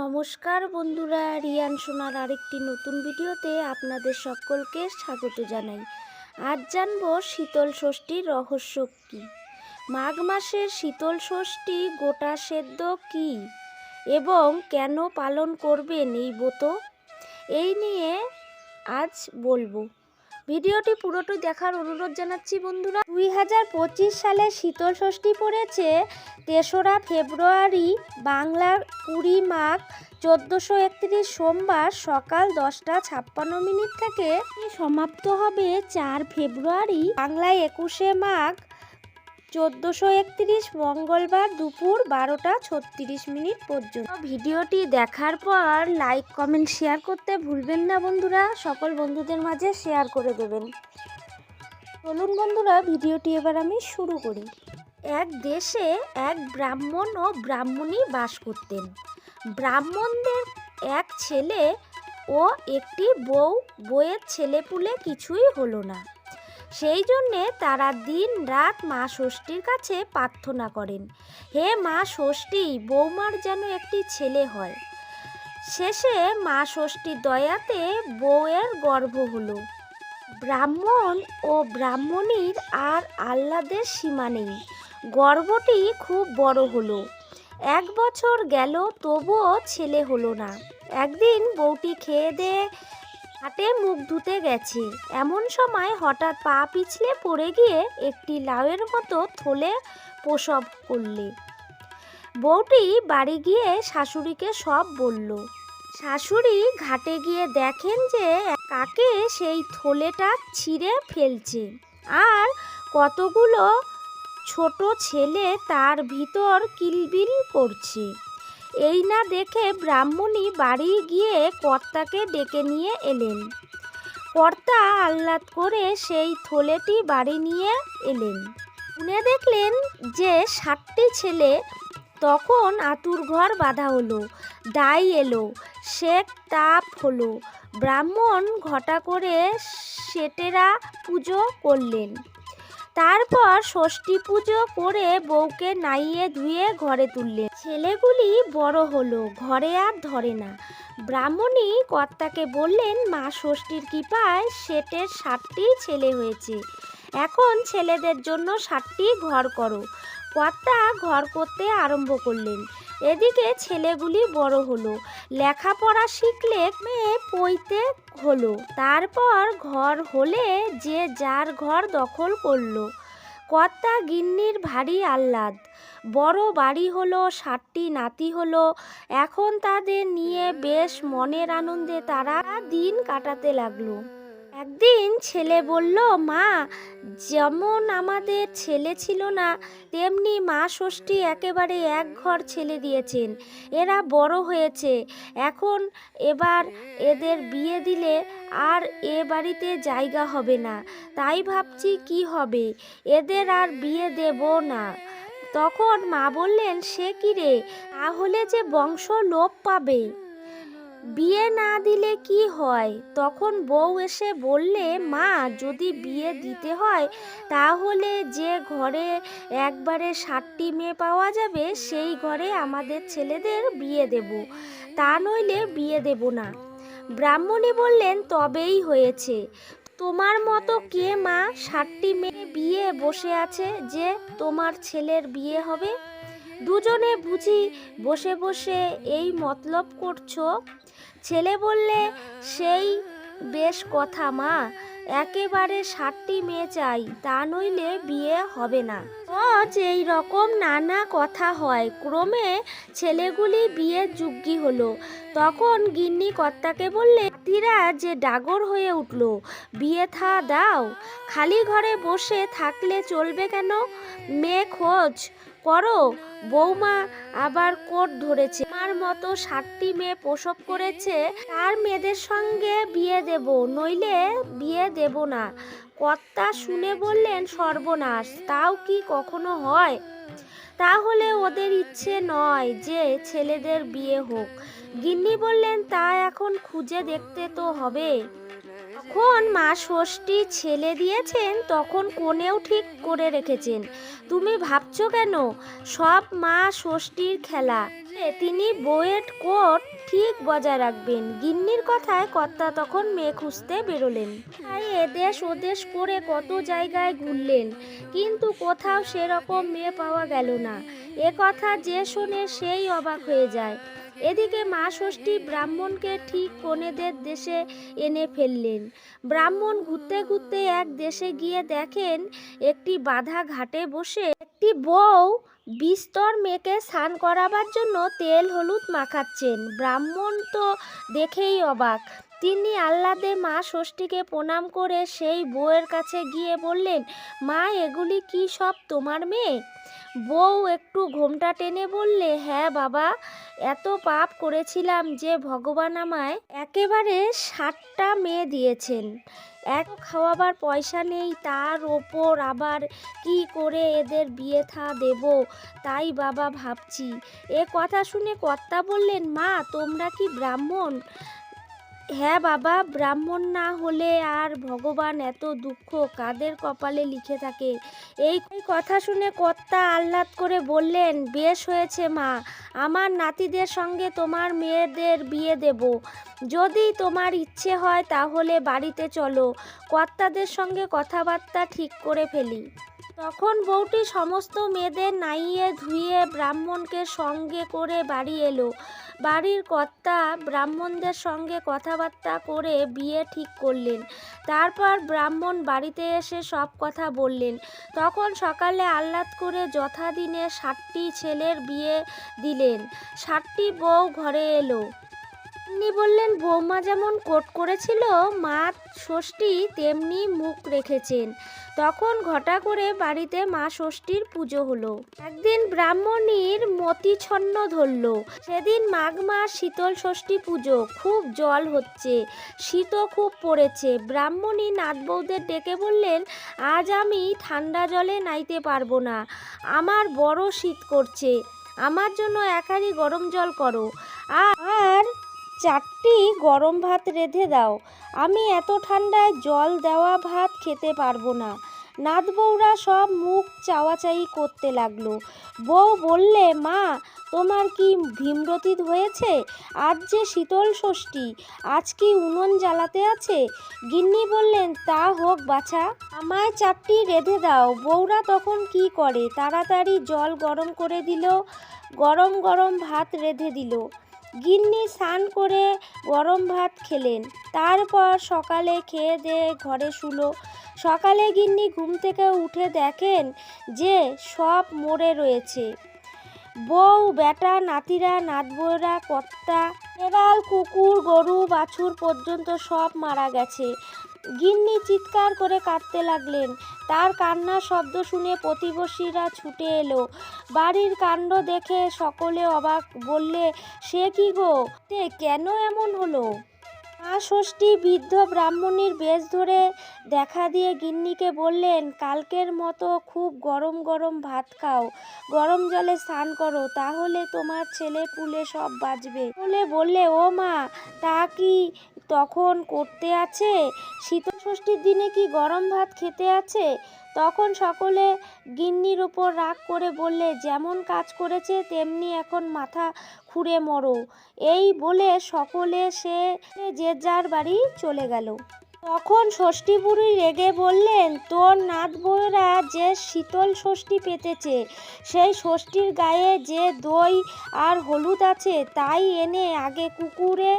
নমস্কার বন্ধুরা, রিয়ান সোনার আরেকটি নতুন ভিডিওতে আপনাদের সকলকে স্বাগত জানাই। আজ জানব শীতল ষষ্ঠীর রহস্য কী? মাঘ মাসের শীতল ষষ্ঠী গোটা সেদ্ধ কী? এবং কেন পালন করবেন এই ব্রত? এই নিয়ে আজ বলব। ভিডিওটি পুরোটি দেখার অনুরোধ জানাচ্ছি বন্ধুরা। দুই হাজার পঁচিশ সালে শীতল ষষ্ঠী পড়েছে, তেসরা ফেব্রুয়ারি বাংলার কুড়ি মাঘ চোদ্দোশো একত্রিশ সোমবার সকাল দশটা ছাপ্পান্ন মিনিট থেকে সমাপ্ত হবে চার ফেব্রুয়ারি। বাংলায় একুশে মাঘ চোদ্দোশো একত্রিশ মঙ্গলবার দুপুর বারোটা ছত্রিশ মিনিট পর্যন্ত। ভিডিওটি দেখার পর লাইক, কমেন্ট, শেয়ার করতে ভুলবেন না বন্ধুরা। সকল বন্ধুদের মাঝে শেয়ার করে দেবেন। চলুন বন্ধুরা, ভিডিওটি এবার আমি শুরু করি। এক দেশে এক ব্রাহ্মণ ও ব্রাহ্মণী বাস করতেন। ব্রাহ্মণদের এক ছেলে ও একটি বউ। বউয়ের ছেলেপুলে কিছুই হলো না। সেই জন্যে তারা দিন রাত মা ষষ্ঠীর কাছে প্রার্থনা করেন। হে মা ষষ্ঠী, বৌমার যেন একটি ছেলে হয়। শেষে মা ষষ্ঠীর দয়াতে বউয়ের গর্ভ হলো। ব্রাহ্মণ ও ব্রাহ্মণীর আর আহ্লাদের সীমা নেই। গর্ভটি খুব বড় হলো। এক বছর গেল, তবুও ছেলে হলো না। একদিন বউটি খেয়ে দিয়ে হাটে মুখ ধুতে গেছে। এমন সময় হঠাৎ পা পিছলে পড়ে গিয়ে একটি লাউয়ের মতো থলে প্রসব করলে। বউটি বাড়ি গিয়ে শাশুড়িকে সব বলল। শাশুড়ি ঘাটে গিয়ে দেখেন যে কাকে সেই থলেটা ছিঁড়ে ফেলছে আর কতগুলো ছোট ছেলে তার ভিতর কিলবিল করছে। এই না দেখে ব্রাহ্মণী বাড়ি গিয়ে কর্তাকে ডেকে নিয়ে এলেন। কর্তা আহ্লাদ করে সেই থলেটি বাড়ি নিয়ে এলেন। শুনে দেখলেন যে সাতটি ছেলে। তখন আতুর ঘর বাঁধা হলো, দাই এলো শেখ তাপ হলো। ব্রাহ্মণ ঘটা করে সেটেরা পুজো করলেন। তারপর ষষ্ঠী পুজো করে বউকে নাইয়ে ধুয়ে ঘরে তুললেন। ছেলেগুলি বড় হলো, ঘরে আর ধরে না। ব্রাহ্মণী কর্তাকে বললেন, মা ষষ্ঠীর কৃপায় সেটের ষাটটি ছেলে হয়েছে। এখন ছেলেদের জন্য ষাটটি ঘর করো। কর্তা ঘর করতে আরম্ভ করলেন। এদিকে ছেলেগুলি বড় হলো। লেখাপড়া শিখলে মেয়ে পইতে হলো। তারপর ঘর হলে যে যার ঘর দখল করল। কর্তা গিন্নির ভারী আহ্লাদ। বড় বাড়ি হলো ষাটটি নাতি হলো। এখন তাদের নিয়ে বেশ মনের আনন্দে তারা দিন কাটাতে লাগল। একদিন ছেলে বলল, মা, যেমন আমাদের ছেলে ছিল না, তেমনি মা ষষ্ঠী একেবারে এক ঘর ছেলে দিয়েছেন। এরা বড় হয়েছে। এখন এবার এদের বিয়ে দিলে আর এ বাড়িতে জায়গা হবে না। তাই ভাবছি কি হবে? এদের আর বিয়ে দেব না। তখন মা বললেন, সে কি রে? তাহলে যে বংশ লোপ পাবে। বিয়ে না দিলে কি হয়? তখন বউ এসে বললে, মা, যদি বিয়ে দিতে হয়, তাহলে যে ঘরে একবারে ষাটটি মেয়ে পাওয়া যাবে, সেই ঘরে আমাদের ছেলেদের বিয়ে দেব। তা নইলে বিয়ে দেব না। ব্রাহ্মণী বললেন, তবেই হয়েছে। তোমার মতো কে মা ষাটটি মেয়ে বিয়ে বসে আছে যে তোমার ছেলের বিয়ে হবে? দুজনে বুঝি বসে বসে এই মতলব করছ? ছেলে বললে, সেই বেশ কথা মা, একেবারে ষাটটি মেয়ে চাই, তা নইলে বিয়ে হবে না। রোজ এই রকম নানা কথা হয়। ক্রমে ছেলেগুলি বিয়ের যুগ্গি হলো। তখন গিন্নি কর্তাকে বললে, তীরা যে ডাগর হয়ে উঠল, বিয়ে থা দাও। খালি ঘরে বসে থাকলে চলবে কেন? মেয়ে খোঁজ। করো। বৌমা আবার কোট ধরেছে। আমার মতো সাতটি মেয়ে প্রসব করেছে, তার মেয়েদের সঙ্গে বিয়ে দেব, নইলে বিয়ে দেব না। কর্তা শুনে বললেন, সর্বনাশ, তাও কি কখনো হয়? তাহলে ওদের ইচ্ছে নয় যে ছেলেদের বিয়ে হোক। গিন্নি বললেন, তা এখন খুঁজে দেখতে তো হবে। যখন মা ষষ্ঠী ছেলে দিয়েছেন, তখন কোণেও ঠিক করে রেখেছেন। তুমি ভাবছ কেন? সব মা ষষ্ঠীর খেলা। তিনি বইয়ের কোট ঠিক বজায় রাখবেন। গিন্নির কথায় কর্তা তখন মেয়ে খুঁজতে বেরোলেন। তাই এদেশ ওদেশ করে কত জায়গায় ঘুরলেন। কিন্তু কোথাও সেরকম মেয়ে পাওয়া গেল না। এ কথা যে শোনে সেই অবাক হয়ে যায়। এদিকে মা ষষ্ঠী ব্রাহ্মণকে ঠিক কনেদের দেশে এনে ফেললেন। ব্রাহ্মণ ঘুরতে ঘুরতে এক দেশে গিয়ে দেখেন একটি বাধা ঘাটে বসে একটি বউ বিস্তর মেয়েকে স্নান করাবার জন্য তেল হলুদ মাখাচ্ছেন। ব্রাহ্মণ তো দেখেই অবাক। তিনি আহ্লাদে মা ষষ্ঠীকে প্রণাম করে সেই বউয়ের কাছে গিয়ে বললেন, মা, এগুলি কি সব তোমার মেয়ে? বউ একটু ঘোমটা টেনে বললে হ্যাঁ বাবা, এত পাপ করেছিলাম যে ভগবান আমায় একেবারে ষাটটা মেয়ে দিয়েছেন। এক খাওয়াবার পয়সা নেই, তার ওপর আবার কি করে এদের বিয়ে থা দেব, তাই বাবা ভাবছি। এ কথা শুনে কর্তা বললেন, মা, তোমরা কি ব্রাহ্মণ? হ্যাঁ বাবা, ব্রাহ্মণ না হলে আর ভগবান এত দুঃখ কাদের কপালে লিখে থাকে? এই কথা শুনে কর্তা আহ্লাদ করে বললেন, বেশ হয়েছে মা, আমার নাতিদের সঙ্গে তোমার মেয়েদের বিয়ে দেব। যদি তোমার ইচ্ছে হয় তাহলে বাড়িতে চলো। কর্তাদের সঙ্গে কথাবার্তা ঠিক করে ফেলি। তখন বউটি সমস্ত মেয়েদের নাইয়ে ধুয়ে ব্রাহ্মণকে সঙ্গে করে বাড়ি এলো। বাড়ির কর্তা ব্রাহ্মণদের সঙ্গে কথাবার্তা করে বিয়ে ঠিক করলেন। তারপর ব্রাহ্মণ বাড়িতে এসে সব কথা বললেন। তখন সকালে আহ্লাদ করে যথাদিনে ষাটটি ছেলের বিয়ে দিলেন। ষাটটি বউ ঘরে এলো। তিনি বললেন বৌমা যেমন কোট করেছিল, মা ষষ্ঠী তেমনি মুখ রেখেছেন। তখন ঘটা করে বাড়িতে মা ষষ্ঠীর পুজো হলো। একদিন ব্রাহ্মণীর মতিছন্ন ধরল। সেদিন মাঘ মাস শীতল ষষ্ঠী পুজো, খুব জল হচ্ছে, শীতও খুব পড়েছে। ব্রাহ্মণী নাথ বৌদের ডেকে বললেন, আজ আমি ঠান্ডা জলে নাইতে পারব না। আমার বড় শীত করছে। আমার জন্য একারি গরম জল করো। আর চারটি গরম ভাত রেঁধে দাও। আমি এত ঠান্ডায় জল দেওয়া ভাত খেতে পারব না। নাথ বউরা সব মুখ চাওয়াচাই করতে লাগল। বউ বললে, মা, তোমার কি ভীমরতি হয়েছে আজ যে শীতল ষষ্ঠী, আজ কি উনুন জ্বালাতে আছে? গিন্নি বললেন, তা হোক বাছা, আমায় চারটি রেঁধে দাও। বউরা তখন কি করে? তাড়াতাড়ি জল গরম করে দিল, গরম গরম ভাত রেঁধে দিল। গিন্নি স্নান করে গরম ভাত খেলেন। তারপর সকালে খেয়ে দেয়ে ঘরে শুলো। সকালে গিন্নি ঘুম থেকে উঠে দেখেন যে সব মরে রয়েছে। বউ, বেটা, নাতিরা নাতবউরা কর্তা বেড়াল কুকুর, গরু, বাছুর পর্যন্ত সব মারা গেছে। গিন্নি চিৎকার করে কাঁদতে লাগলেন। তার কান্নার শব্দ শুনে প্রতিবেশীরা ছুটে এলো। বাড়ির কাণ্ড দেখে সকলে অবাক, বললে, সে কি গো? তে কেন এমন হলো? মা ষষ্ঠী বৃদ্ধ ব্রাহ্মণীর বেশ ধরে দেখা দিয়ে গিন্নিকে বললেন, কালকের মতো খুব গরম গরম ভাত খাও। গরম জলে স্নান করো, তাহলে তোমার ছেলে পুলে সব বাঁচবে। বলে বললে, ও মা, তা কি তখন করতে আছে? শীতল ষষ্ঠীর দিনে কি গরম ভাত খেতে আছে? তখন সকলে গিন্নির ওপর রাগ করে বললে, যেমন কাজ করেছে, তেমনি এখন মাথা খুঁড়ে মরো। এই বলে সকলে সে যে যার বাড়ি চলে গেল। তখন ষষ্ঠী বুড়ি রেগে বললেন, তোর নাত বউরা যে শীতল ষষ্ঠী পেতেছে, সেই ষষ্ঠীর গায়ে যে দই আর হলুদ আছে, তাই এনে আগে কুকুরে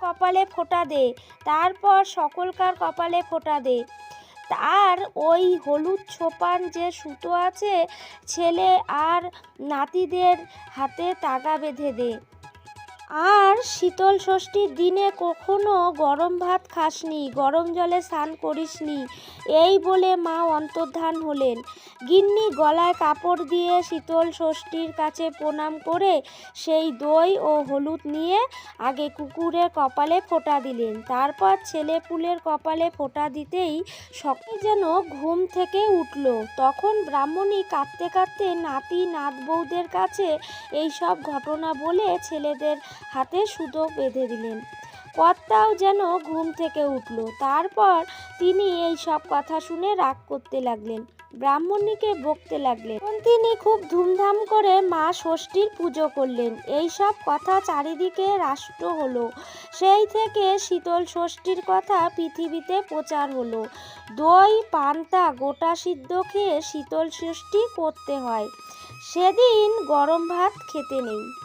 কপালে ফোটা দে, তারপর সকলকার কপালে ফোটা দে। তার ওই হলুদ ছোপান যে সুতো আছে ছেলে আর নাতিদের হাতে তাগা বেঁধে দে। আর শীতল ষষ্ঠীর দিনে কখনো গরম ভাত খাসনি, গরম জলে স্নান করিসনি। এই বলে মা অন্তর্ধান হলেন। গিন্নি গলায় কাপড় দিয়ে শীতল ষষ্ঠীর কাছে প্রণাম করে সেই দই ও হলুদ নিয়ে আগে কুকুরের কপালে ফোঁটা দিলেন। তারপর ছেলে পুলের কপালে ফোঁটা দিতেই সকলে যেন ঘুম থেকে উঠল। তখন ব্রাহ্মণী কাঁদতে কাঁদতে নাতি নাত বউদের কাছে এই সব ঘটনা বলে ছেলেদের হাতে সুতো বেঁধে দিলেন। কর্তাও যেন ঘুম থেকে উঠল। তারপর তিনি এই সব কথা শুনে রাগ করতে লাগলেন। ব্রাহ্মণীকে বকতে লাগলেন। তিনি খুব ধুমধাম করে মা ষষ্ঠীর পুজো করলেন। এই সব কথা চারিদিকে রাষ্ট্র হলো। সেই থেকে শীতল ষষ্ঠীর কথা পৃথিবীতে প্রচার হলো। দই, পান্তা গোটা সিদ্ধ খেয়ে শীতল ষষ্ঠী করতে হয়। সেদিন গরম ভাত খেতে নেই।